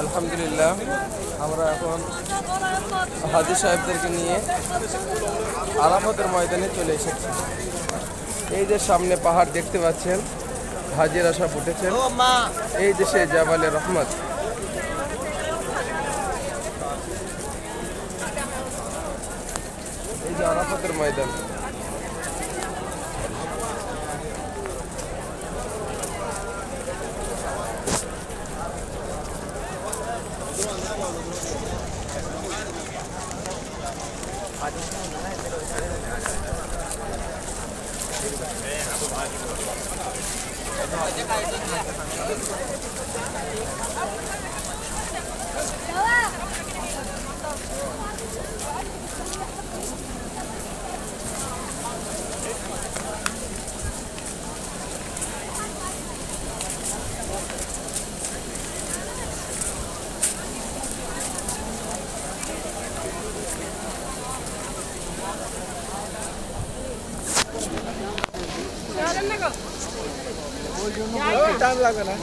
আলহামদুলিল্লাহ আমরা এখন হাজি সাহেবদেরকে নিয়ে আরাফতের ময়দানে চলে এসেছি। এই যে সামনে পাহাড় দেখতে পাচ্ছেন হাজিরা সব উঠেছেন এই দেশে জাবালে রহমত। এই যে আরাফতের ময়দান। 네, 아직까지 টাইম লাগবে না।